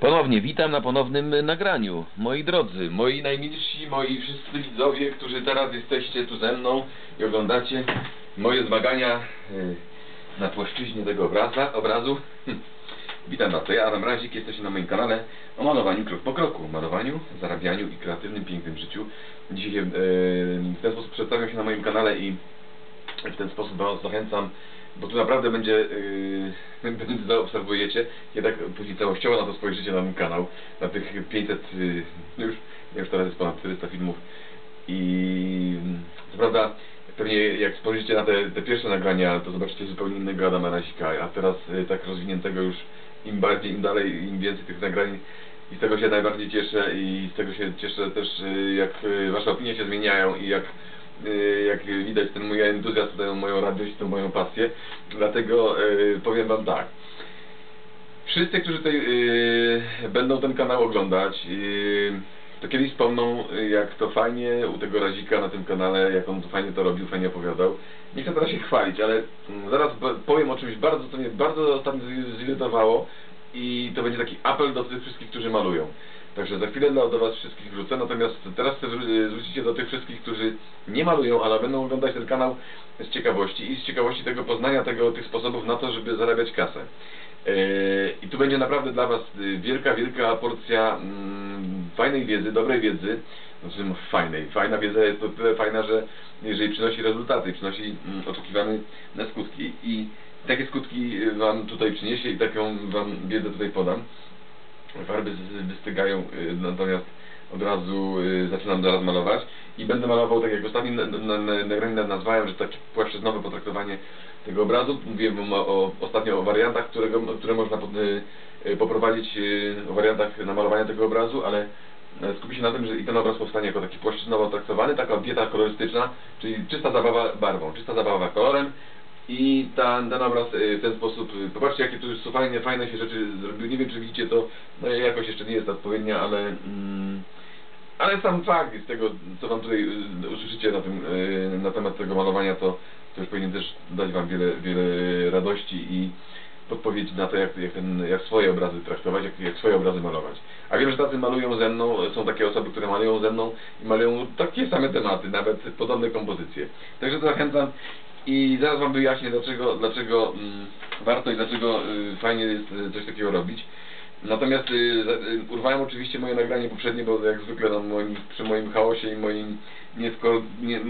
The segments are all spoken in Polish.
Ponownie witam na ponownym nagraniu. Moi drodzy, moi najmilsi, moi wszyscy widzowie, którzy teraz jesteście tu ze mną i oglądacie moje zmagania y, na płaszczyźnie tego obraza, obrazu. Witam Was, to ja Adam Razik, jesteście na moim kanale o malowaniu krok po kroku, malowaniu, zarabianiu i kreatywnym, pięknym życiu. Dzisiaj e, w ten sposób przedstawiam się na moim kanale i w ten sposób Was zachęcam, bo tu naprawdę będzie, yy, będzie zaobserwujecie, jednak później całościowo na to spojrzycie na mój kanał, na tych 500, yy, już, już teraz jest ponad 400 filmów. I co prawda pewnie jak spojrzycie na te, te pierwsze nagrania, to zobaczycie zupełnie innego Adama Rasika, a teraz yy, tak rozwiniętego już im bardziej, im dalej, im więcej tych nagrań. I z tego się najbardziej cieszę i z tego się cieszę też yy, jak yy, wasze opinie się zmieniają i jak jak widać ten mój entuzjazm, tę moją radość, tę moją pasję. Dlatego y, powiem Wam tak. Wszyscy, którzy tutaj y, będą ten kanał oglądać, y, to kiedyś wspomną, y, jak to fajnie u tego Razika na tym kanale, jak on to fajnie to robił, fajnie opowiadał. Nie chcę teraz się chwalić, ale mm, zaraz powiem o czymś bardzo, co mnie bardzo ostatnio zirytowało i to będzie taki apel do tych wszystkich, którzy malują. Także za chwilę do, do Was wszystkich wrócę, natomiast teraz chcę zwró- zwrócić się do tych wszystkich, którzy nie malują, ale będą oglądać ten kanał z ciekawości i z ciekawości tego poznania tego, tych sposobów na to, żeby zarabiać kasę. Yy, I tu będzie naprawdę dla Was y, wielka, wielka porcja mm, fajnej wiedzy, dobrej wiedzy. Znaczy no, fajnej. Fajna wiedza jest to tyle fajna, że jeżeli przynosi rezultaty, przynosi mm, oczekiwane skutki. I takie skutki Wam tutaj przyniesie i taką Wam wiedzę tutaj podam farby wystygają, y, natomiast od razu y, zaczynam zaraz malować i będę malował tak jak ostatnim na- na- na- nagraniu na- nazwałem, że takie płaszczyznowe potraktowanie tego obrazu. Mówiłem o, o, ostatnio o wariantach, którego, które można pod, y, poprowadzić, o wariantach namalowania tego obrazu, ale e, skupię się na tym, że i ten obraz powstanie jako taki płaszczyznowo traktowany, taka dieta kolorystyczna, czyli czysta zabawa barwą, czysta zabawa kolorem, i ta, ten obraz w ten sposób, y, popatrzcie jakie tu są fajne, fajne się rzeczy zrobiły, nie wiem czy widzicie to, no jakoś jeszcze nie jest odpowiednia, ale mm, ale sam fakt z tego, co wam tutaj y, usłyszycie na tym, y, na temat tego malowania, to, to już powinien też dać wam wiele, wiele radości i podpowiedzi na to, jak, jak, ten, jak swoje obrazy traktować, jak, jak swoje obrazy malować. A wiem, że tacy malują ze mną, są takie osoby, które malują ze mną i malują takie same tematy, nawet podobne kompozycje. Także zachęcam i zaraz Wam wyjaśnię, dlaczego, dlaczego mm, warto i dlaczego y, fajnie jest y, coś takiego robić. Natomiast y, y, urwałem oczywiście moje nagranie poprzednie, bo jak zwykle na moim, przy moim chaosie i moim nie,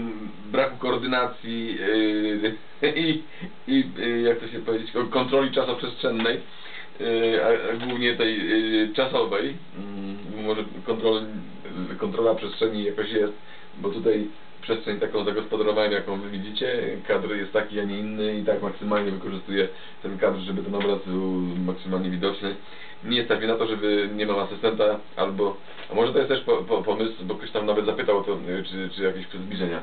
braku koordynacji y, i, y, jak to się powiedzieć, ko- kontroli czasoprzestrzennej, y, a, a głównie tej czasowej, mm, może kontrol, kontrola przestrzeni jakoś jest, bo tutaj przestrzeń taką zagospodarowałem, jaką wy widzicie. Kadr jest taki, a nie inny i tak maksymalnie wykorzystuję ten kadr, żeby ten obraz był maksymalnie widoczny. Nie stać na to, żeby nie mam asystenta albo, a może to jest też po, po, pomysł, bo ktoś tam nawet zapytał o to, czy, czy jakieś zbliżenia.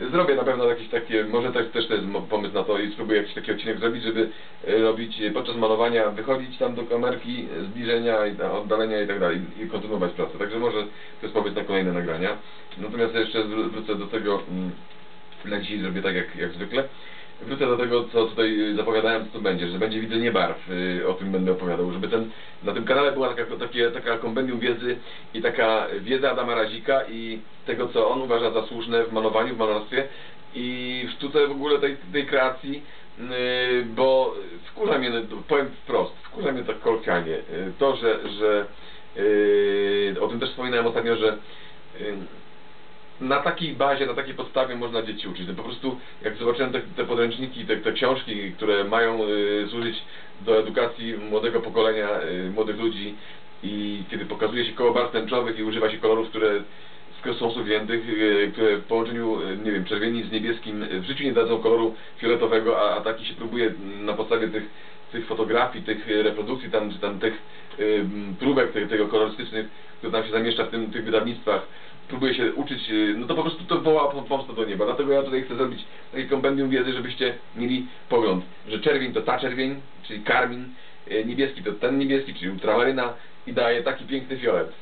Zrobię na pewno jakieś takie, może też, też to jest pomysł na to i spróbuję jakiś taki odcinek zrobić, żeby y, robić y, podczas malowania, wychodzić tam do kamerki, y, zbliżenia, i, oddalenia i tak dalej i kontynuować pracę. Także może to jest pomysł na kolejne nagrania. Natomiast jeszcze wrócę do tego, mm, na dzisiaj zrobię tak jak, jak zwykle. Wrócę do tego, co tutaj zapowiadałem, co będzie, że będzie widzenie barw, y, o tym będę opowiadał, żeby ten, na tym kanale była taka, takie, taka kompendium wiedzy i taka wiedza Adama Razika i tego, co on uważa za słuszne w malowaniu, w malarstwie i w sztuce w ogóle tej, tej kreacji, y, bo wkurza mnie, powiem wprost, wkurza mnie tak kolokwialnie, y, to, że, że o tym też wspominałem ostatnio, że na takiej bazie, na takiej podstawie można dzieci uczyć. No po prostu jak zobaczyłem te, te podręczniki, te, te książki, które mają y, służyć do edukacji młodego pokolenia, y, młodych ludzi i kiedy pokazuje się koło barw tęczowych i używa się kolorów, które z są suwiętych, y, które w połączeniu, y, nie wiem, czerwieni z niebieskim y, w życiu nie dadzą koloru fioletowego, a, a taki się próbuje na podstawie tych, tych fotografii, tych reprodukcji, tam, czy tam tych próbek tego kolorystycznych, które tam się zamieszcza w tym, tych wydawnictwach, próbuje się uczyć, no to po prostu to woła pom- pomstę do nieba. Dlatego ja tutaj chcę zrobić takie kompendium wiedzy, żebyście mieli pogląd, że czerwień to ta czerwień, czyli karmin, niebieski to ten niebieski, czyli ultramaryna i daje taki piękny fiolet.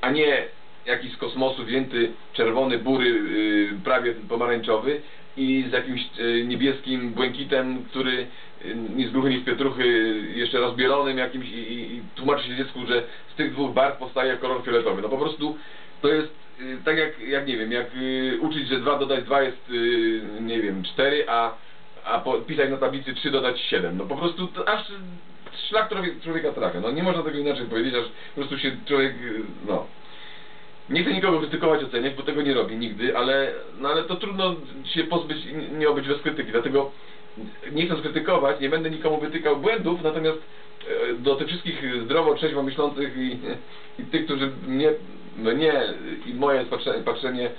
A nie jakiś z kosmosu wzięty czerwony, bury, y, prawie pomarańczowy i z jakimś y, niebieskim błękitem, który y, ni z gruchy, ni z pietruchy, jeszcze rozbielonym jakimś i, i, i tłumaczy się dziecku, że z tych dwóch barw powstaje kolor fioletowy. No po prostu to jest tak jak, jak nie wiem, jak uczyć, że 2 dodać 2 jest, nie wiem, 4, a, a po, pisać na tablicy 3 dodać 7. No po prostu to aż szlak człowiek, człowieka trafia. No nie można tego inaczej powiedzieć, aż po prostu się człowiek, no... Nie chcę nikogo krytykować, oceniać, bo tego nie robi nigdy, ale, no ale to trudno się pozbyć, i nie obyć bez krytyki, dlatego nie chcę skrytykować, nie będę nikomu wytykał błędów, natomiast e, do tych wszystkich zdrowo, trzeźwo myślących i, i tych, którzy mnie, mnie i moje patrzenie, patrzenie,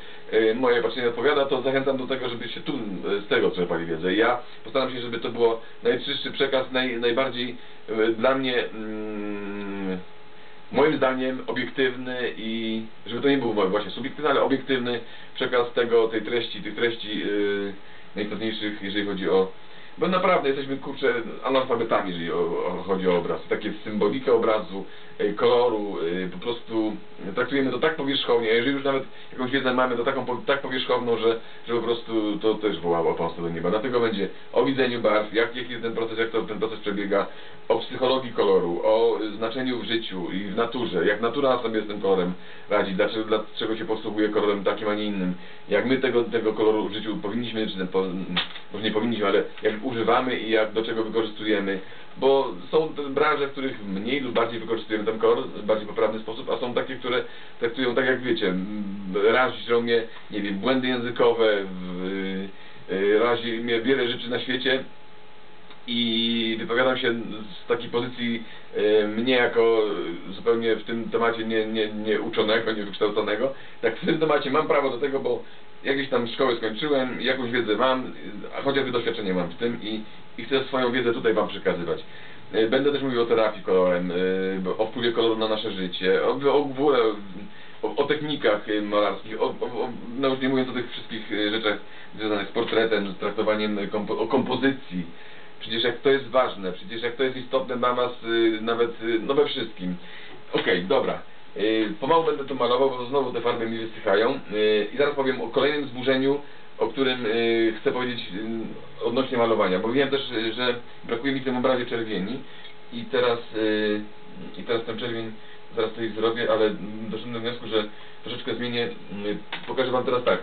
moje patrzenie odpowiada, to zachęcam do tego, żeby się tu e, z tego czerpali wiedzę. Ja postaram się, żeby to było najczystszy przekaz, naj, najbardziej e, dla mnie mm, moim zdaniem obiektywny i żeby to nie był właśnie subiektywny, ale obiektywny przekaz tego, tej treści, tych treści yy, najistotniejszych, jeżeli chodzi o bo naprawdę jesteśmy kurczę analfabetami, jeżeli o, o, chodzi o obraz. Takie symbolikę obrazu, y, koloru, y, po prostu traktujemy to tak powierzchownie, a jeżeli już nawet jakąś wiedzę mamy, to taką tak powierzchowną, że, że po prostu to też wołało pomstę do nieba. Dlatego będzie o widzeniu barw, jak, jaki jest ten proces, jak to, ten proces przebiega, o psychologii koloru, o znaczeniu w życiu i w naturze, jak natura sobie z tym kolorem radzi, dlaczego, dlaczego się posługuje kolorem takim, a nie innym, jak my tego, tego koloru w życiu powinniśmy, czy ten, po, może nie powinniśmy, ale jak używamy i jak do czego wykorzystujemy, bo są branże, w których mniej lub bardziej wykorzystujemy ten kolor w bardziej poprawny sposób, a są takie, które traktują tak jak wiecie, razi mnie, nie wiem, błędy językowe, w, y, razi mnie wiele rzeczy na świecie, i wypowiadam się z takiej pozycji e, mnie jako zupełnie w tym temacie nie, nie, nie uczonego, nie wykształconego. Tak w tym temacie mam prawo do tego, bo jakieś tam szkołę skończyłem, jakąś wiedzę mam, a chociażby doświadczenie mam w tym i, i chcę swoją wiedzę tutaj Wam przekazywać. E, Będę też mówił o terapii kolorem, e, o wpływie koloru na nasze życie, o, o ogóle o, o technikach malarskich, o, o, o, no już nie mówiąc o tych wszystkich rzeczach związanych z portretem, z traktowaniem kompo, o kompozycji. Przecież jak to jest ważne, przecież jak to jest istotne dla nas y, nawet y, no we wszystkim. Okej, dobra. Y, pomału będę to malował, bo znowu te farby mi wysychają. Y, I zaraz powiem o kolejnym zburzeniu, o którym y, chcę powiedzieć y, odnośnie malowania. Bo wiem też, y, że brakuje mi w tym obrazie czerwieni. I teraz, y, i teraz ten czerwień zaraz tutaj zrobię, ale doszedłem do wniosku, że troszeczkę zmienię. Y, pokażę Wam teraz tak.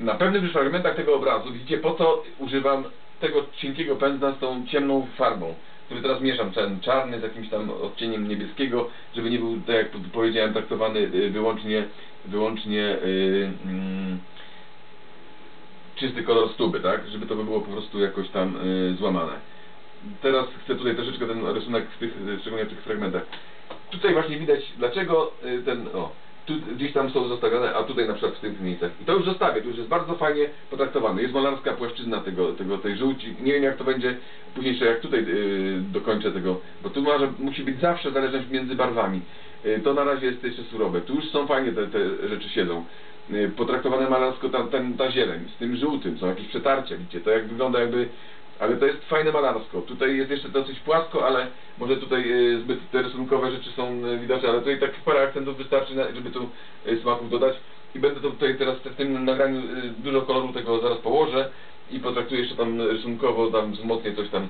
Na pewnych już fragmentach tego obrazu widzicie po co używam tego cienkiego pędzla z tą ciemną farbą, który teraz mieszam, ten czarny z jakimś tam odcieniem niebieskiego, żeby nie był, tak jak powiedziałem, traktowany y, wyłącznie, wyłącznie y, mm, czysty kolor stuby, tak? Żeby to było po prostu jakoś tam y, złamane. Teraz chcę tutaj troszeczkę ten rysunek w tych, szczególnie w tych fragmentach. Tutaj właśnie widać, dlaczego y, ten, o, tu gdzieś tam są zostawione, a tutaj na przykład w tych miejscach. I to już zostawię, to już jest bardzo fajnie potraktowane. Jest malarska płaszczyzna tego, tego, tej żółci. Nie wiem jak to będzie później jeszcze jak tutaj yy, dokończę tego, bo tu może, musi być zawsze zależność między barwami. Yy, to na razie jest jeszcze surowe. Tu już są fajnie te, te rzeczy siedzą. Yy, potraktowane malarsko ta, ten, ta zieleń z tym żółtym, są jakieś przetarcia, widzicie, to jak wygląda jakby ale to jest fajne malarsko. Tutaj jest jeszcze dosyć płasko, ale może tutaj y, zbyt te rysunkowe rzeczy są y, widoczne, ale tutaj tak parę akcentów wystarczy, żeby tu y, smaków dodać. I będę to tutaj teraz w tym nagraniu dużo koloru tego zaraz położę i potraktuję jeszcze tam rysunkowo, tam wzmocnię coś tam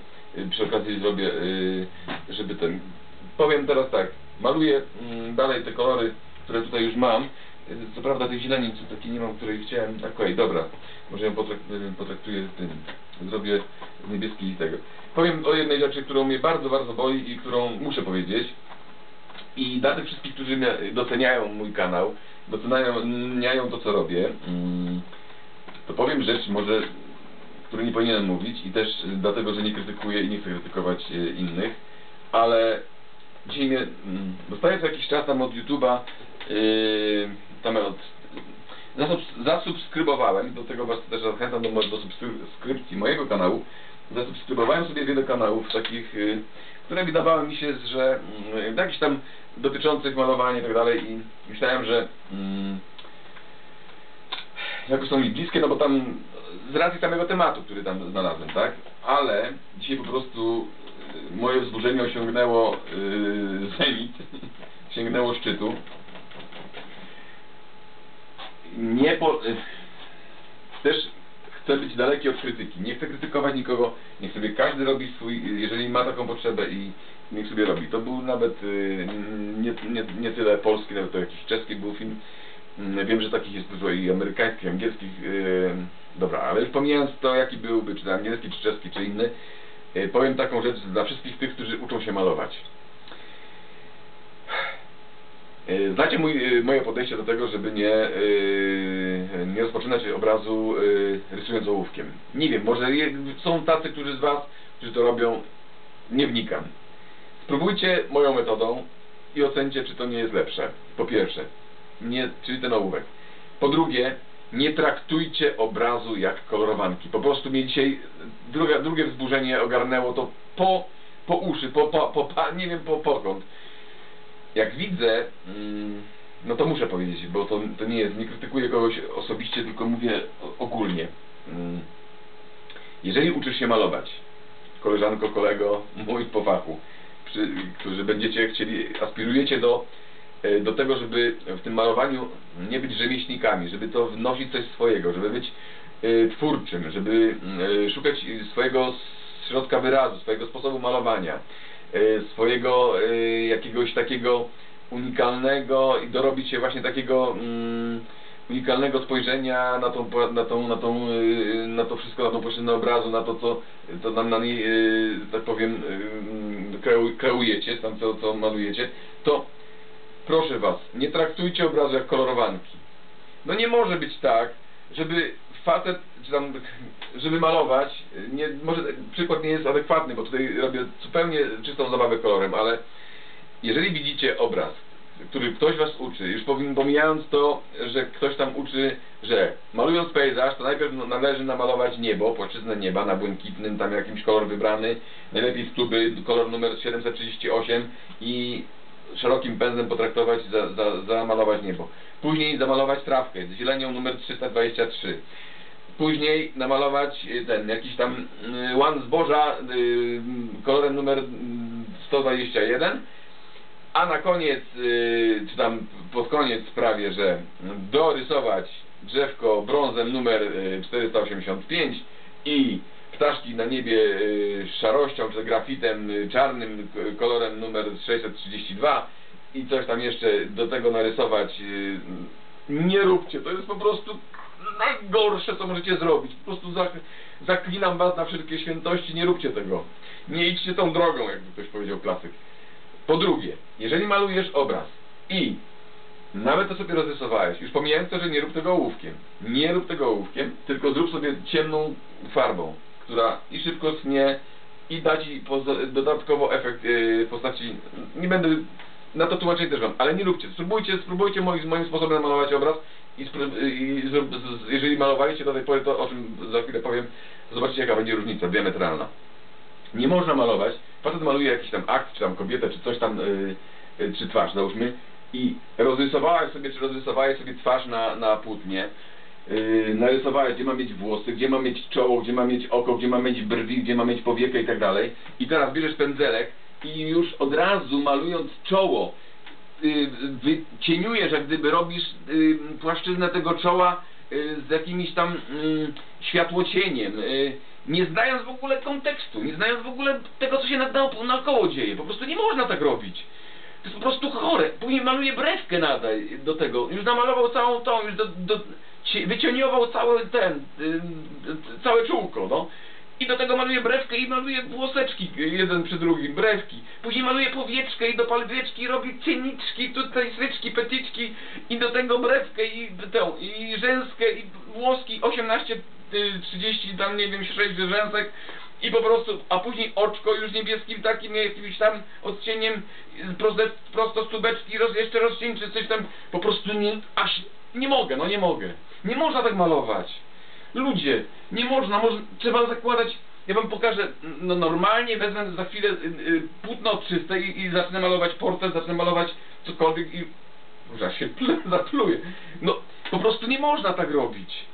przy okazji zrobię, żeby ten... Powiem teraz tak, maluję mm, dalej te kolory, które tutaj już mam. Co prawda tej co takiej nie mam, której chciałem. Okej, dobra. Może ją potrak- y, potraktuję tym. Zrobię niebieski i tego. Powiem o jednej rzeczy, którą mnie bardzo, bardzo boli i którą muszę powiedzieć. I dla tych wszystkich, którzy doceniają mój kanał, doceniają to, co robię, mm, to powiem rzecz może, której nie powinienem mówić i też dlatego, że nie krytykuję i nie chcę krytykować y, innych, ale dzisiaj mnie, mm, dostaję co jakiś czas tam od YouTube'a, yy, tam od, zasubs- zasubskrybowałem, do tego Was też zachęcam do, do subskrypcji mojego kanału, zasubskrybowałem sobie wiele kanałów takich, y, które wydawały mi się, że mm, jakichś tam dotyczących malowania i tak dalej i myślałem, że mm, jakoś są mi bliskie, no bo tam z racji samego tematu, który tam znalazłem, tak? Ale dzisiaj po prostu y, moje wzburzenie osiągnęło yy, zenit, sięgnęło szczytu nie po... Też chcę być daleki od krytyki. Nie chcę krytykować nikogo. Niech sobie każdy robi swój, jeżeli ma taką potrzebę i niech sobie robi. To był nawet y, nie, nie, nie tyle polski, nawet to jakiś czeski był film. Mm, Wiem, że takich jest dużo i amerykańskich, i angielskich. y, Dobra, ale już pomijając to, jaki byłby, czy angielski, czy czeski, czy inny, y, powiem taką rzecz dla wszystkich tych, którzy uczą się malować. E, Znacie mój, e, moje podejście do tego, żeby nie, e, nie rozpoczynać obrazu rysując ołówkiem. Nie wiem, może są tacy, którzy z Was, którzy to robią, nie wnikam. Spróbujcie moją metodą i ocencie, czy to nie jest lepsze. Po pierwsze, nie, czyli ten ołówek. Po drugie, nie traktujcie obrazu jak kolorowanki. Po prostu mnie dzisiaj drugie wzburzenie ogarnęło to po, po uszy, po, po, po, nie wiem po pokąd jak widzę, mm, no to muszę powiedzieć, bo to, to nie jest, nie krytykuję kogoś osobiście, tylko mówię ogólnie. Mm. Jeżeli uczysz się malować, koleżanko, kolego, mój po fachu, przy, którzy będziecie chcieli, aspirujecie do, e, do tego, żeby w tym malowaniu nie być rzemieślnikami, żeby to wnosić coś swojego, żeby być e, twórczym, żeby e, szukać swojego środka wyrazu, swojego sposobu malowania, swojego e, jakiegoś takiego unikalnego i dorobić się właśnie takiego mm, unikalnego spojrzenia na tą, na tą, na tą, y, na to wszystko, na tą płaszczyznę obrazu, na to, co nam na niej, y, tak powiem, y, kreu- kreujecie, tam co, co malujecie, to proszę Was, nie traktujcie obrazu jak kolorowanki. No nie może być tak, żeby facet, czy tam, żeby malować, nie, może przykład nie jest adekwatny, bo tutaj robię zupełnie czystą zabawę kolorem, ale jeżeli widzicie obraz, który ktoś was uczy, już pomijając to, że ktoś tam uczy, że malując pejzaż, to najpierw należy namalować niebo, płaszczyznę nieba na błękitnym, tam jakimś kolor wybrany, najlepiej z tuby, kolor numer 738 i szerokim pędzlem potraktować, za, za, zamalować niebo. Później zamalować trawkę zielenią numer 323. Później namalować y, ten jakiś tam y, łan zboża y, kolorem numer mm, 121 a na koniec, czy tam pod koniec prawie, że dorysować drzewko brązem numer y, 485 i ptaszki na niebie szarością czy grafitem czarnym kolorem numer 632 i coś tam jeszcze do tego narysować. Nie róbcie, to jest po prostu najgorsze, co możecie zrobić. Po prostu zak zaklinam was na wszelkie świętości, nie róbcie tego. Nie idźcie tą drogą, jakby ktoś powiedział klasyk. Po drugie, jeżeli malujesz obraz i nawet to sobie rozrysowałeś, już pomijając to, że nie rób tego ołówkiem, nie rób tego ołówkiem, tylko zrób sobie ciemną farbą, która i szybko schnie i da Ci dodatkowo efekt yy, postaci, nie będę, na to tłumaczenie też mam, ale nie róbcie, spróbujcie, spróbujcie moim, moim sposobem malować obraz i, i jeżeli malowaliście do tej pory, to o czym za chwilę powiem, zobaczcie jaka będzie różnica diametralna nie można malować. Facet maluje jakiś tam akt, czy tam kobietę, czy coś tam, y, y, czy twarz, załóżmy, i rozrysowałeś sobie, czy rozrysowałeś sobie twarz na, na płótnie, yy, narysowałeś, gdzie ma mieć włosy, gdzie ma mieć czoło, gdzie ma mieć oko, gdzie ma mieć brwi, gdzie ma mieć powiekę i tak dalej. I teraz bierzesz pędzelek i już od razu malując czoło, y, wycieniujesz, jak gdyby robisz y, płaszczyznę tego czoła y, z jakimś tam światłocieniem, nie znając w ogóle kontekstu, nie znając w ogóle tego, co się na, na, naokoło dzieje. Po prostu nie można tak robić. To jest po prostu chore. Później maluje brewkę nadal do tego. Już namalował całą tą, już do, do, ci- wycieniował cały ten, całe czółko, no. I do tego maluje brewkę i maluje włoseczki jeden przy drugim, brewki. Później maluje powieczkę i do powieczki robi cieniczki, tutaj swyczki, petyczki i do tego brewkę i tę, i rzęskę i włoski 18, y, 30, tam nie wiem, 6 rzęsek i po prostu, a później oczko już niebieskim takim jakimś tam odcieniem y, prosto, prosto z tubeczki roz, jeszcze rozcieńczy coś tam, po prostu nie, aż nie mogę, no nie mogę. Nie można tak malować. Ludzie, nie można, może, trzeba zakładać, ja wam pokażę, no normalnie wezmę za chwilę y, y, płótno czyste i, i zacznę malować portret, zacznę malować cokolwiek i że się zapluję. No, po prostu nie można tak robić.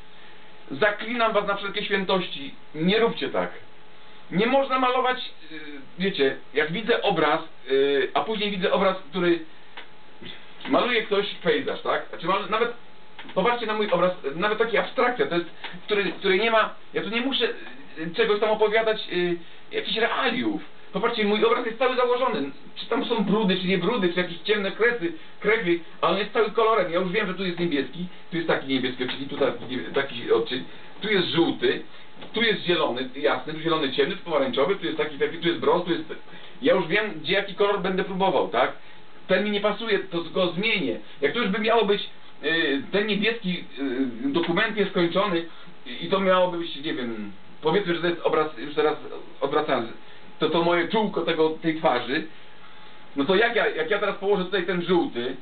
Zaklinam was na wszelkie świętości, nie róbcie tak. Nie można malować, y, wiecie, jak widzę obraz, y, a później widzę obraz, który maluje ktoś pejzaż, tak? Czy mal, nawet popatrzcie na mój obraz, nawet taki abstrakcja, to jest, który, który nie ma, ja tu nie muszę y, czegoś tam opowiadać, y, jakichś realiów. Popatrzcie, mój obraz jest cały założony. Czy tam są brudy, czy nie brudy, czy jakieś ciemne kresy, krechwy, ale on jest cały kolorem. Ja już wiem, że tu jest niebieski, tu jest taki niebieski, czyli tu taki, taki odcień, tu jest żółty, tu jest zielony, jasny, tu zielony ciemny, tu pomarańczowy, tu jest taki, taki, tu jest brąz, tu jest... Ja już wiem, gdzie jaki kolor będę próbował, tak? Ten mi nie pasuje, to go zmienię. Jak to już by miało być, ten niebieski y, dokument jest skończony i to miałoby być, nie wiem, powiedzmy, że to jest obraz, już teraz odwracając, to to moje czółko tego, tej twarzy, no to jak ja, jak ja teraz położę tutaj ten żółty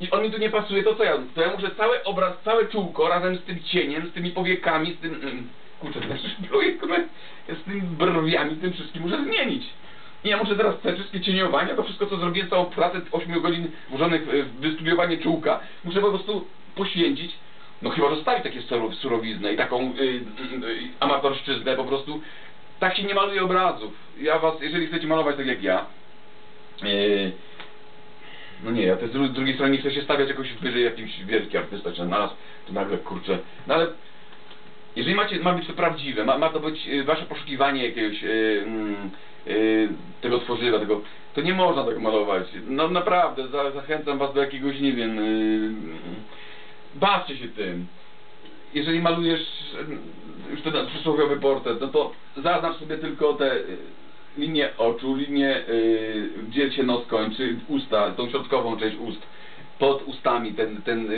i on mi tu nie pasuje, to co ja? To ja muszę cały obraz, całe czółko razem z tym cieniem, z tymi powiekami, z tym... Mm, kurczę, też pluję, z tymi brwiami, z tym wszystkim muszę zmienić. I ja muszę teraz te wszystkie cieniowania, to wszystko co zrobiłem, całą pracę 8 godzin włożonych w wystudiowanie czółka, muszę po prostu poświęcić. No chyba zostawić takie suro- surowiznę i taką y, y, y, amatorszczyznę po prostu. Tak się nie maluje obrazów. Ja was, jeżeli chcecie malować tak jak ja, y, no nie, ja też z dru- z drugiej strony nie chcę się stawiać jakoś wyżej jakimś wielki artysta, czy znalazł tu nagle kurczę. No ale jeżeli macie, ma być to prawdziwe, ma, ma to być y, wasze poszukiwanie jakiegoś y, mm, y, tego tworzywa, tego, to nie można tak malować. No naprawdę, za, zachęcam was do jakiegoś, nie wiem, y, bawcie się tym. Jeżeli malujesz już ten przysłowiowy portret, no to zaznacz sobie tylko te linie oczu, linie, y, gdzie się nos kończy, usta, tą środkową część ust. Pod ustami ten, ten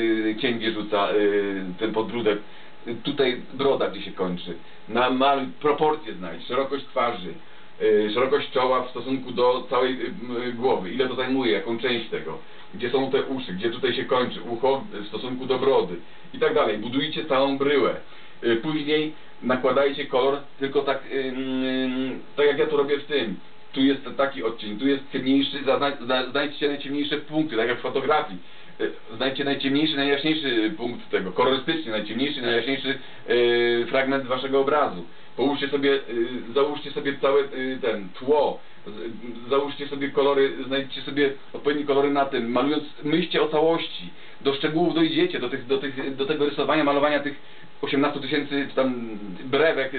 cień wierzuca, y, ten podbródek. Y, Tutaj broda, gdzie się kończy. Na maluj, proporcje znajdź, szerokość twarzy, y, szerokość czoła w stosunku do całej y, m, głowy. Ile to zajmuje, jaką część tego. Gdzie są te uszy, gdzie tutaj się kończy ucho w stosunku do brody i tak dalej. Budujcie całą bryłę. Y, Później nakładajcie kolor, tylko tak, ym, tak jak ja to robię w tym. Tu jest taki odcień, tu jest ciemniejszy, zna- znajdźcie najciemniejsze punkty, tak jak w fotografii. Znajdźcie najciemniejszy, najjaśniejszy punkt tego, kolorystycznie najciemniejszy, najjaśniejszy y, fragment waszego obrazu. Połóżcie sobie, y, załóżcie sobie całe y, ten tło, z- załóżcie sobie kolory, znajdźcie sobie odpowiednie kolory na tym, malując, myślcie o całości, do szczegółów dojdziecie, do, tych, do, tych, do tego rysowania, malowania tych 18 tysięcy tam brewek,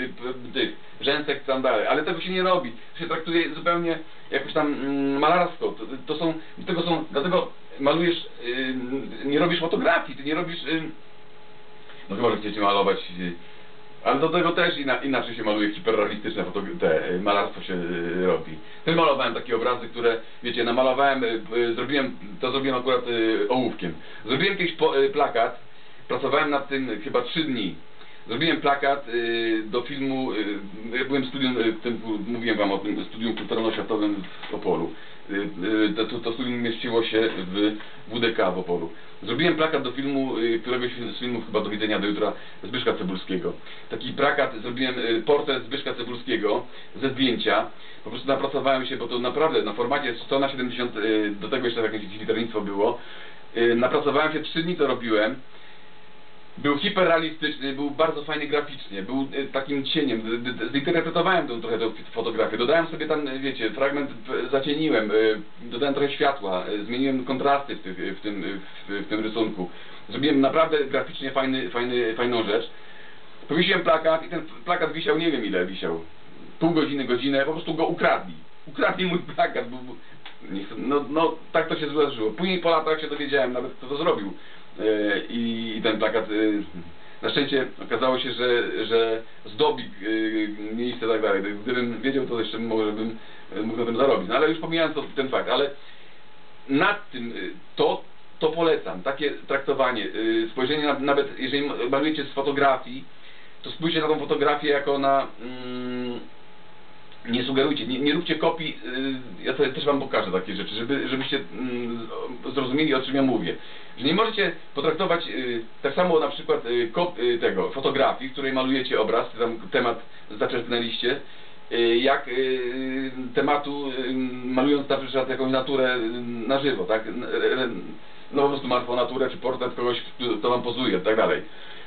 tych rzęsek tam dalej, ale tego się nie robi, to się traktuje zupełnie jakoś tam mm, malarsko, to, to są, do tego są, dlatego malujesz, nie robisz fotografii, ty nie robisz, no chyba, że chcecie malować, y, ale do tego też ina, inaczej się maluje hiperrealistyczne te, y, malarstwo się y, robi. Też malowałem takie obrazy, które, wiecie, namalowałem, zrobiłem, to zrobiłem akurat ołówkiem. Zrobiłem y, plakat, pracowałem nad tym chyba trzy dni. Zrobiłem plakat y, do filmu, y, ja byłem studium, y, tym, mówiłem wam o tym studium kulturalno-światowym w Opolu. Y, y, to, to, studium mieściło się w WDK w Opolu. Zrobiłem plakat do filmu, y, któregoś z filmów chyba do widzenia do jutra Zbyszka Cebulskiego. Taki plakat, zrobiłem portret Zbyszka Cebulskiego ze zdjęcia. Po prostu napracowałem się, bo to naprawdę na formacie 100 na 70, y, do tego jeszcze jakieś liternictwo było. Napracowałem się, trzy dni to robiłem. Był hiperrealistyczny, był bardzo fajny graficznie, był y, takim cieniem, zinterpretowałem tą trochę tą fotografię, dodałem sobie tam, y, wiecie, fragment zacieniłem, y, dodałem trochę światła, zmieniłem kontrasty w, w, tym, w, tym rysunku. Zrobiłem naprawdę graficznie fajny, fajny, fajną rzecz. Powiesiłem plakat i ten plakat wisiał, nie wiem ile wisiał, pół godziny, godzinę, po prostu go ukradli. Ukradli mój plakat, bo, bo no, no tak to się zdarzyło. Później po latach się dowiedziałem nawet kto to zrobił. E, I, ten plakat, e, na szczęście okazało się, że, że zdobi e, miejsce i tak dalej. Gdybym wiedział to jeszcze może bym mógł na tym zarobić. No ale już pomijając to, ten fakt, ale nad tym, to, to polecam, takie traktowanie, spojrzenie na, nawet jeżeli malujecie z fotografii, to spójrzcie na tą fotografię jako na, mm, nie sugerujcie, nie, nie róbcie kopii, y, ja sobie też wam pokażę takie rzeczy, żeby, żebyście mm, zrozumieli o czym ja mówię. Że nie możecie potraktować y, tak samo na przykład y, tego, fotografii, w której malujecie obraz, tam temat zaczerpnęliście, jak tematu malując na przykład jakąś naturę na żywo, tak? No po prostu martwą naturę, czy portret kogoś, kto- wam pozuje, tak dalej.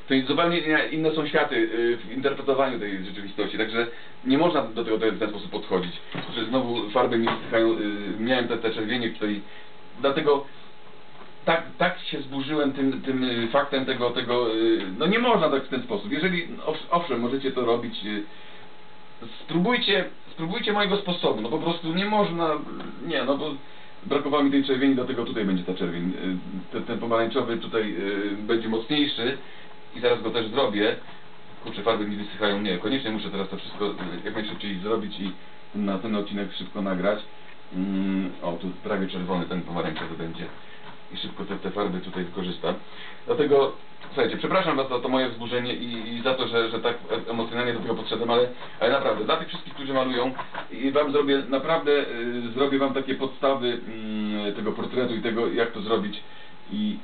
To zupełnie inne- są światy y, w interpretowaniu tej rzeczywistości, także nie można do tego w ten sposób podchodzić. Że znowu farby mi stykają, y, miałem te, te czerwienie tutaj, dlatego tak, tak się zburzyłem tym, tym y, faktem tego, tego, no nie można tak w ten sposób. Jeżeli, ows- owszem, możecie to robić, spróbujcie, spróbujcie mojego sposobu, no po prostu nie można, nie, no bo brakowało mi tej czerwieni, dlatego tutaj będzie ta czerwień. Y, Ten, ten pomarańczowy tutaj y, będzie mocniejszy i zaraz go też zrobię. Kurczę, farby mi wysychają, nie, koniecznie muszę teraz to wszystko y, jak najszybciej zrobić i na ten odcinek szybko nagrać. Mm, o, tu prawie czerwony ten pomarańczowy będzie i szybko te, te farby tutaj wykorzystam. Dlatego, słuchajcie, przepraszam Was za to moje wzburzenie i, i za to, że, że tak e- emocjonalnie do tego podszedłem, ale, ale naprawdę, dla tych wszystkich, którzy malują, i Wam zrobię, naprawdę y, zrobię Wam takie podstawy mm, tego portretu i tego, jak to zrobić i